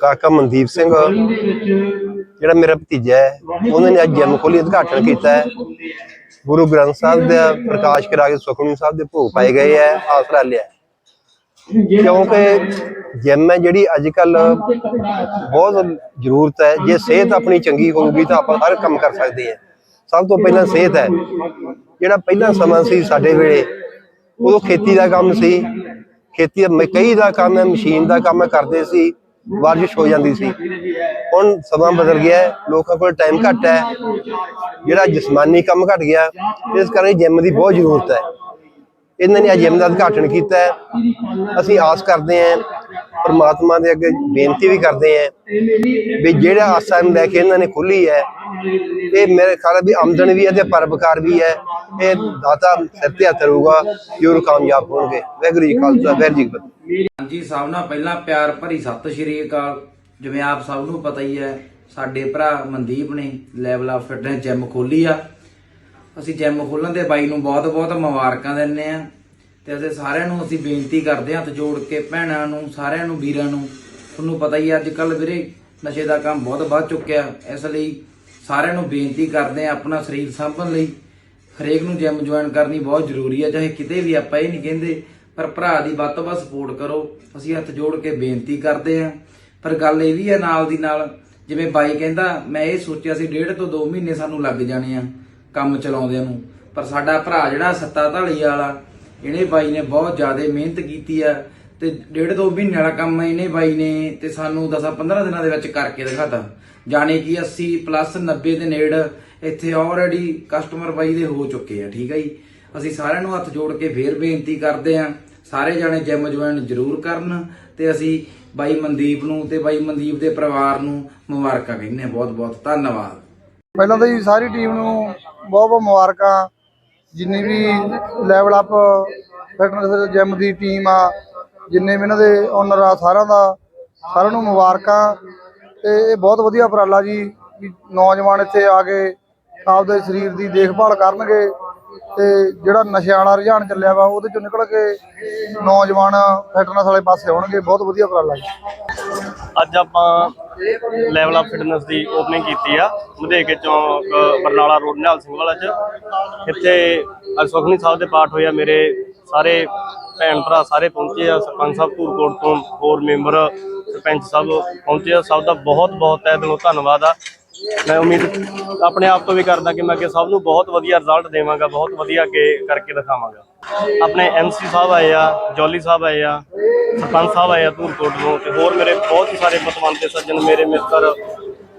ਕਾਕਾ ਮਨਦੀਪ ਸਿੰਘ, ਜਿਹੜਾ ਮੇਰਾ ਭਤੀਜਾ ਹੈ, ਉਹਨਾਂ ਨੇ ਅੱਜ ਜਿਮ ਖੋਲੀ ਉਦਘਾਟਨ ਕੀਤਾ ਹੈ। ਗੁਰੂ ਗ੍ਰੰਥ ਸਾਹਿਬ ਦਾ ਪ੍ਰਕਾਸ਼ ਕਰਾ ਕੇ ਸੁਖਮਨੀ ਸਾਹਿਬ ਦੇ ਭੋਗ ਪਾਏ ਗਏ ਹੈ, ਆਸਰਾ ਲਿਆ ਕਿਉਂਕਿ ਜਿਮ ਹੈ ਜਿਹੜੀ ਅੱਜ ਕੱਲ ਬਹੁਤ ਜ਼ਰੂਰਤ ਹੈ, ਜੇ ਸਿਹਤ ਆਪਣੀ ਚੰਗੀ ਹੋਊਗੀ ਤਾਂ ਆਪਾਂ ਹਰ ਕੰਮ ਕਰ ਸਕਦੇ ਹਾਂ। ਸਭ ਤੋਂ ਪਹਿਲਾਂ ਸਿਹਤ ਹੈ। ਜਿਹੜਾ ਪਹਿਲਾ ਸਮਾਂ ਸੀ ਸਾਡੇ ਵੇਲੇ, ਉਦੋਂ ਖੇਤੀ ਦਾ ਕੰਮ ਸੀ। ਖੇਤੀ ਦਾ ਮਕਈ ਦਾ ਕੰਮ ਹੈ, ਮਸ਼ੀਨ ਦਾ ਕੰਮ ਕਰਦੇ ਸੀ। ਵਰਜਿਸ਼ ਹੋ ਜਾਂਦੀ ਸੀ। ਹੁਣ ਸਮਾਂ ਬਦਲ ਗਿਆ ਹੈ, ਲੋਕਾਂ ਕੋਲ ਟਾਈਮ ਘੱਟ ਹੈ। ਜਿਹੜਾ ਜਿਸਮਾਨੀ ਕੰਮ ਘਟ ਗਿਆ, ਇਸ ਕਰਕੇ ਜਿਮ ਦੀ ਬਹੁਤ ਜ਼ਰੂਰਤ ਹੈ। ਇਹਨਾਂ ਨੇ ਅੱਜ ਜਿਮ ਦਾ ਉਦਘਾਟਨ ਕੀਤਾ ਹੈ। ਅਸੀਂ ਆਸ ਕਰਦੇ ਹਾਂ ਪਰਮਾਤਮਾ ਦੇ ਅੱਗੇ ਬੇਨਤੀ ਵੀ ਕਰਦੇ ਹਾਂ ਵੀ ਜਿਹੜਾ ਆਸਾ ਨੂੰ ਲੈ ਕੇ ਇਹਨਾਂ ਨੇ ਖੋਲੀ ਹੈ, ਇਹ ਮੇਰੇ ਖਿਆਲ ਵੀ ਆਮਦਨ ਵੀ ਹੈ ਤੇ ਪਰਵਕਾਰ ਵੀ ਹੈ। ਇਹ ਦਾਤਾ ਸਿਰ ਤੇ ਹੱਥ ਰਹੂਗਾ, ਜ਼ਰੂਰ ਕਾਮਯਾਬ ਹੋਣਗੇ। ਵਾਹਿਗੁਰੂ ਜੀ ਖਾਲਸਾ, ਵਾਹਿਗੁਰੂ ਜੀ ਫਤਿਹ। ਹਾਂਜੀ, ਸਭ ਨਾਲ ਪਹਿਲਾਂ ਪਿਆਰ ਭਰੀ ਸਤਿ ਸ਼੍ਰੀ ਅਕਾਲ। ਜਿਵੇਂ ਆਪ ਸਭ ਨੂੰ ਪਤਾ ਹੀ ਹੈ, ਸਾਡੇ ਭਰਾ ਮਨਦੀਪ ਨੇ ਲੈਵਲ ਆਫ ਫਿਟਨੈਸ ਜਿਮ ਖੋਲੀ ਆ। ਅਸੀਂ ਜਿਮ ਖੋਲਣ ਦੇ ਬਾਈ ਨੂੰ ਬਹੁਤ-ਬਹੁਤ ਮੁਬਾਰਕਾਂ ਦਿੰਨੇ ਆ ਤੇ ਅਸੀਂ ਸਾਰਿਆਂ ਨੂੰ ਅਸੀਂ ਬੇਨਤੀ ਕਰਦੇ ਹਾਂ ਹੱਥ ਜੋੜ ਕੇ ਭੈਣਾਂ ਨੂੰ, ਸਾਰਿਆਂ ਨੂੰ, ਵੀਰਾਂ ਨੂੰ, ਤੁਹਾਨੂੰ ਪਤਾ ਹੀ ਅੱਜ ਕੱਲ ਵੀਰੇ ਨਸ਼ੇ ਦਾ ਕੰਮ ਬਹੁਤ ਵੱਧ ਚੁੱਕਿਆ। ਇਸ ਲਈ ਸਾਰਿਆਂ ਨੂੰ ਬੇਨਤੀ ਕਰਦੇ ਹਾਂ ਆਪਣਾ ਸਰੀਰ ਸਾਂਭਣ ਲਈ। ਹਰੇਕ ਨੂੰ ਜਿਮ ਜੁਆਇਨ ਕਰਨੀ ਬਹੁਤ ਜ਼ਰੂਰੀ ਹੈ, ਚਾਹੇ ਕਿਤੇ ਵੀ ਆਪਾਂ ਇਹ ਨਹੀਂ ਕਹਿੰਦੇ, ਪਰ ਭਰਾ ਦੀ ਵੱਧ ਤੋਂ ਵੱਧ ਸਪੋਰਟ ਕਰੋ। ਅਸੀਂ ਹੱਥ ਜੋੜ ਕੇ ਬੇਨਤੀ ਕਰਦੇ ਹਾਂ। ਪਰ ਗੱਲ ਇਹ ਵੀ ਹੈ ਨਾਲ ਦੀ ਨਾਲ, ਜਿਵੇਂ ਬਾਈ ਕਹਿੰਦਾ, ਮੈਂ ਇਹ ਸੋਚਿਆ ਸੀ ਡੇਢ ਤੋਂ 2 ਮਹੀਨੇ ਸਾਨੂੰ ਲੱਗ ਜਾਣੇ ਆ ਕੰਮ ਚਲਾਉਂਦਿਆਂ ਨੂੰ। ਪਰ ਸਾਡਾ ਭਰਾ ਜਿਹੜਾ ਸੱਤਾ ਢਾਲੀ ਵਾਲਾ ਇਹਨੇ ਬਾਈ ਨੇ ਬਹੁਤ ਜ਼ਿਆਦਾ ਮਿਹਨਤ ਕੀਤੀ ਆ ਤੇ ਡੇਢ ਦੋ ਮਹੀਨੇ ਵਾਲਾ ਕੰਮ ਇਹਨੇ ਬਾਈ ਨੇ ਤੇ ਸਾਨੂੰ 10 15 ਦਿਨਾਂ ਦੇ ਵਿੱਚ ਕਰਕੇ ਦਿਖਾਤਾ। ਜਾਣੇ ਕਿ 80 ਪਲੱਸ 90 ਦੇ ਨੇੜ ਇੱਥੇ ਆਲਰੇਡੀ ਕਸਟਮਰ ਬਾਈ ਦੇ ਹੋ ਚੁੱਕੇ ਆ, ਠੀਕ ਹੈ ਜੀ? ਅਸੀਂ ਸਾਰਿਆਂ ਨੂੰ ਹੱਥ ਜੋੜ ਕੇ ਫੇਰ ਬੇਨਤੀ ਕਰਦੇ ਆ, ਸਾਰੇ ਜਾਣੇ ਜਿਮ ਜੁਆਇਨ ਜ਼ਰੂਰ ਕਰਨ ਤੇ ਅਸੀਂ ਬਾਈ ਮਨਦੀਪ ਨੂੰ ਤੇ ਬਾਈ ਮਨਦੀਪ ਦੇ ਪਰਿਵਾਰ ਨੂੰ ਮੁਬਾਰਕਾਂ ਕਹਿੰਦੇ ਆ ਬਹੁਤ ਬਹੁਤ ਧੰਨਵਾਦ। ਪਹਿਲਾਂ ਤਾਂ ਜੀ ਸਾਰੀ ਟੀਮ ਨੂੰ ਬਹੁਤ ਬਹੁਤ ਮੁਬਾਰਕਾਂ। ਜਿੰਨੀ ਵੀ ਲੈਵਲ ਅਪ ਫਿਟਨੈਸ ਜਿਮ ਦੀ ਟੀਮ ਆ, ਜਿੰਨੇ ਵੀ ਇਹਨਾਂ ਦੇ ਓਨਰ ਆ, ਸਾਰਿਆਂ ਦਾ, ਸਾਰਿਆਂ ਨੂੰ ਮੁਬਾਰਕਾਂ। ਤੇ ਇਹ ਬਹੁਤ ਵਧੀਆ ਉਪਰਾਲਾ ਜੀ ਵੀ ਨੌਜਵਾਨ ਇੱਥੇ ਆ ਕੇ ਆਪਦੇ ਸਰੀਰ ਦੀ ਦੇਖਭਾਲ ਕਰਨਗੇ ਤੇ ਜਿਹੜਾ ਨਸ਼ਿਆਂ ਵਾਲਾ ਰੁਝਾਨ ਚੱਲਿਆ ਵਾ, ਉਹਦੇ ਚੋਂ ਨਿਕਲ ਕੇ ਨੌਜਵਾਨ ਫਿਟਨੈਸ ਵਾਲੇ ਪਾਸੇ ਆਉਣਗੇ। ਬਹੁਤ ਵਧੀਆ ਉਪਰਾਲਾ ਜੀ। ਅੱਜ ਆਪਾਂ ਲੈਵਲ ਆਫ ਫਿਟਨੈਸ ਦੀ ਓਪਨਿੰਗ ਕੀਤੀ ਆ। ਮਧੇਕੇ ਚੌਂਕ, ਬਰਨਾਲਾ ਰੋਡ, ਨਿਹਾਲ ਸਿੰਘ ਵਾਲਾ ਚ। ਇੱਥੇ ਅੱਜ ਸੁਖਨੀ ਸਾਹਿਬ ਦੇ ਪਾਠ ਹੋਇਆ ਮੇਰੇ ਸਾਰੇ ਭੈਣ ਭਰਾ ਸਾਰੇ ਪਹੁੰਚੇ ਆ। ਸਰਪੰਚ ਸਾਹਿਬ ਧੂਰਕੋਟ ਤੋਂ ਹੋਰ ਮੈਂਬਰ ਸਰਪੰਚ ਸਾਹਿਬ ਪਹੁੰਚੇ ਆ। ਸਭ ਦਾ ਬਹੁਤ ਬਹੁਤ ਤਹਿ ਦਿਲੋਂ ਧੰਨਵਾਦ ਆ। ਮੈਂ ਉਮੀਦ ਆਪਣੇ ਆਪ ਤੋਂ ਵੀ ਕਰਦਾ ਕਿ ਮੈਂ ਅੱਗੇ ਸਭ ਨੂੰ ਬਹੁਤ ਵਧੀਆ ਰਿਜ਼ਲਟ ਦੇਵਾਂਗਾ, ਬਹੁਤ ਵਧੀਆ ਅੱਗੇ ਕਰਕੇ ਦਿਖਾਵਾਂਗਾ। ਆਪਣੇ ਐਮਸੀ ਸਾਹਿਬ ਆਏ ਆ ਜੌਲੀ ਸਾਹਿਬ ਆਏ ਆ, ਸਰਪੰਚ ਸਾਹਿਬ ਆਏ ਆ ਧੂਰਕੋਟ ਤੋਂ ਤੇ ਹੋਰ ਮੇਰੇ ਬਹੁਤ ਹੀ ਸਾਰੇ ਪਤਵੰਤੇ ਸੱਜਣ, ਮੇਰੇ ਮਿੱਤਰ,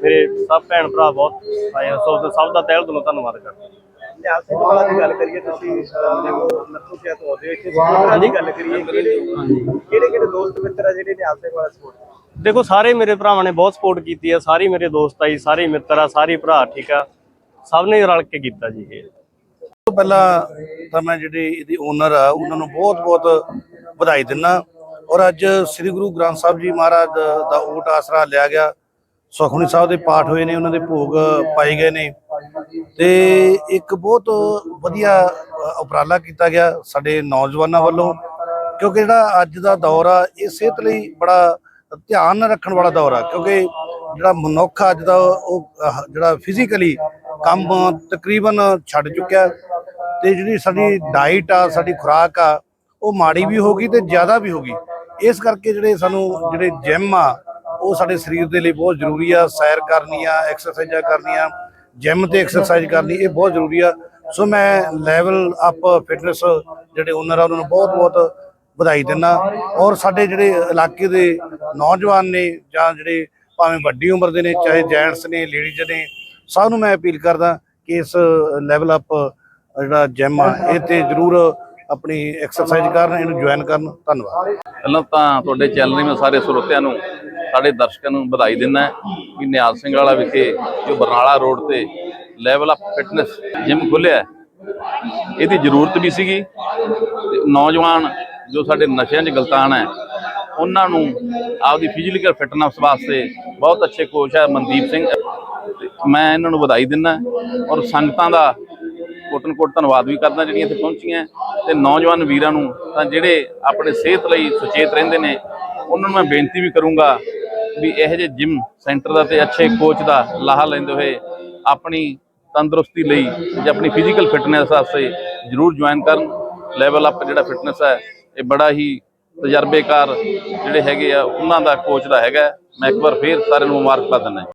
ਮੇਰੇ ਸਭ ਭੈਣ ਭਰਾ ਬਹੁਤ ਆਏ ਆ। ਸੋ ਸਭ ਦਾ ਤਹਿ ਦਿਲੋਂ ਧੰਨਵਾਦ ਕਰਦਾ। ਨਿਹਾਲ ਸਿੰਘ ਵਾਲਾ ਦੀ ਗੱਲ ਕਰੀਏ ਤੁਸੀਂ ਅਹ, ਦੇਖੋ ਨੱਥੂ ਸਿਆ ਤੋਂ ਆਉਂਦੇ ਹੋ ਇੱਥੇ ਸਪੋਰਟ ਦੀ ਗੱਲ ਕਰੀਏ ਕਿਹੜੇ ਕਿਹੜੇ ਦੋਸਤ ਮਿੱਤਰ ਆ ਜਿਹੜੇ ਨਿਹਾਲ ਸਿੰਘ ਵਾਲਾ ਸਪੋਰਟ ਦੇਖੋ ਸਾਰੇ ਮੇਰੇ ਭਰਾਵਾਂ ਨੇ ਬਹੁਤ ਸਪੋਰਟ ਕੀਤੀ ਆ ਸਾਰੇ ਮੇਰੇ ਦੋਸਤ ਆ ਜੀ ਸਾਰੇ ਮਿੱਤਰ ਆ ਸਾਰੇ ਭਰਾ ਠੀਕ ਆ ਸਭ ਨੇ ਰਲ ਕੇ ਕੀਤਾ ਜੀ ਇਹ। ਤੋਂ ਪਹਿਲਾਂ ਤਾਂ ਮੈਂ ਜਿਹੜੇ ਇਹਦੇ ਓਨਰ ਆ ਉਹਨਾਂ ਨੂੰ ਬਹੁਤ-ਬਹੁਤ ਵਧਾਈ ਦਿੰਦਾ। ਔਰ ਅੱਜ ਸ੍ਰੀ ਗੁਰੂ ਗ੍ਰੰਥ ਸਾਹਿਬ ਜੀ ਮਹਾਰਾਜ ਦਾ ਓਟ ਆਸਰਾ ਲਿਆ ਗਿਆ। ਸੁਖਮਨੀ ਸਾਹਿਬ ਦੇ ਪਾਠ ਹੋਏ ਨੇ, ਉਹਨਾਂ ਦੇ ਭੋਗ ਪਾਏ ਗਏ ਨੇ। ਤੇ ਇੱਕ ਬਹੁਤ ਵਧੀਆ ਉਪਰਾਲਾ ਕੀਤਾ ਗਿਆ ਸਾਡੇ ਨੌਜਵਾਨਾਂ ਵੱਲੋਂ, ਕਿਉਂਕਿ ਜਿਹੜਾ ਅੱਜ ਦਾ ਦੌਰ ਆ, ਇਹ ਸਿਹਤ ਲਈ ਬੜਾ ਧਿਆਨ ਰੱਖਣ ਵਾਲਾ ਦੌਰ ਆ, ਕਿਉਂਕਿ ਜਿਹੜਾ ਮਨੁੱਖ ਅੱਜ ਦਾ ਉਹ ਜਿਹੜਾ ਫਿਜ਼ੀਕਲੀ ਕੰਮ ਤਕਰੀਬਨ ਛੱਡ ਚੁੱਕਿਆ ਤੇ ਜਿਹੜੀ ਸਾਡੀ ਡਾਈਟ ਆ, ਸਾਡੀ ਖੁਰਾਕ ਆ, ਉਹ ਮਾੜੀ ਵੀ ਹੋ ਗਈ ਤੇ ਜ਼ਿਆਦਾ ਵੀ ਹੋ ਗਈ। ਇਸ ਕਰਕੇ ਜਿਹੜੇ ਸਾਨੂੰ, ਜਿਹੜੇ ਜਿਮ ਆ ਉਹ ਸਾਡੇ ਸਰੀਰ ਦੇ ਲਈ ਬਹੁਤ ਜ਼ਰੂਰੀ ਆ, ਸੈਰ ਕਰਨੀ ਆ ਐਕਸਰਸਾਈਜ਼ਾਂ ਕਰਨੀਆਂ ਜਿਮ ਤੇ ਐਕਸਰਸਾਈਜ਼ ਕਰਨੀ, ਇਹ ਬਹੁਤ ਜ਼ਰੂਰੀ ਆ। ਸੋ ਮੈਂ ਲੈਵਲ ਅਪ ਫਿਟਨੈਸ ਜਿਹੜੇ ਓਨਰ ਆ, ਉਹਨਾਂ ਨੂੰ ਬਹੁਤ ਬਹੁਤ ਵਧਾਈ ਦਿੰਦਾ। ਔਰ ਸਾਡੇ ਜਿਹੜੇ ਇਲਾਕੇ ਦੇ ਨੌਜਵਾਨ ਨੇ ਜਾਂ ਜਿਹੜੇ ਭਾਵੇਂ ਵੱਡੀ ਉਮਰ ਦੇ ਨੇ, ਚਾਹੇ ਜੈਂਟਸ ਨੇ ਲੇਡੀਜ਼ ਨੇ, ਸਭ ਨੂੰ ਮੈਂ ਅਪੀਲ ਕਰਦਾ ਕਿ ਇਸ ਲੈਵਲ ਅਪ ਜਿਹੜਾ ਜਿਮ ਆ, ਇਹ ਤੇ ਜ਼ਰੂਰ ਆਪਣੀ ਐਕਸਰਸਾਈਜ਼ ਕਰਨ, ਇਹਨੂੰ ਜੁਆਇਨ ਕਰਨ। ਧੰਨਵਾਦ। ਪਹਿਲਾਂ ਤਾਂ ਤੁਹਾਡੇ ਚੈਨਲ ਦੇ ਮੈਂ ਸਾਰੇ ਸਰੋਤਿਆਂ ਨੂੰ ਸਾਡੇ ਦਰਸ਼ਕਾਂ ਨੂੰ ਵਧਾਈ ਦਿੰਦਾ ਕਿ ਨਿਹਾਲ ਸਿੰਘ ਵਾਲਾ ਵਿਖੇ ਜੋ ਬਰਨਾਲਾ ਰੋਡ ਤੇ ਲੈਵਲ ਅਪ ਫਿਟਨੈਸ ਜਿਮ ਖੁੱਲਿਆ ਇਹਦੀ ਜ਼ਰੂਰਤ ਵੀ ਸੀਗੀ ਤੇ ਨੌਜਵਾਨ ਜੋ ਸਾਡੇ ਨਸ਼ਿਆਂ 'ਚ ਗਲਤਾਨ ਹੈ, ਉਹਨਾਂ ਨੂੰ ਆਪਦੀ ਫਿਜ਼ੀਕਲ ਫਿਟਨੈਸ ਵਾਸਤੇ ਬਹੁਤ ਅੱਛੇ ਕੋਚ ਹੈ ਮਨਦੀਪ ਸਿੰਘ। ਤੇ ਮੈਂ ਇਹਨਾਂ ਨੂੰ ਵਧਾਈ ਦਿੰਦਾ ਔਰ ਸੰਗਤਾਂ ਦਾ ਕੋਟਨ ਕੋਟ ਧੰਨਵਾਦ ਵੀ ਕਰਦਾ ਜਿਹੜੀਆਂ ਇੱਥੇ ਪਹੁੰਚੀਆਂ ਤੇ ਨੌਜਵਾਨ ਵੀਰਾਂ ਨੂੰ ਤਾਂ ਜਿਹੜੇ ਆਪਣੇ ਸਿਹਤ ਲਈ ਸੁਚੇਤ ਰਹਿੰਦੇ ਨੇ, ਉਹਨਾਂ ਨੂੰ ਮੈਂ ਬੇਨਤੀ ਵੀ ਕਰੂੰਗਾ ਵੀ ਇਹੋ ਜਿਹੇ ਜਿਮ ਸੈਂਟਰ ਦਾ ਤੇ ਅੱਛੇ ਕੋਚ ਦਾ ਲਾਹਾ ਲੈਂਦੇ ਹੋਏ ਆਪਣੀ ਤੰਦਰੁਸਤੀ ਲਈ ਜਾਂ ਆਪਣੀ ਫਿਜ਼ੀਕਲ ਫਿਟਨੈਸ ਵਾਸਤੇ ਜਰੂਰ ਜੁਆਇਨ ਕਰਨ ਲੈਵਲ ਅਪ ਜਿਹੜਾ ਫਿਟਨੈਸ ਹੈ, ਇਹ ਬੜਾ ਹੀ ਤਜਰਬੇਕਾਰ ਜਿਹੜੇ ਹੈਗੇ ਆ, ਉਹਨਾਂ ਦਾ ਕੋਚ ਦਾ ਹੈਗਾ ਮੈਂ ਇੱਕ ਵਾਰ ਫੇਰ ਸਾਰਿਆਂ ਨੂੰ ਮੁਬਾਰਕਬਾਦ ਦਿੰਦਾ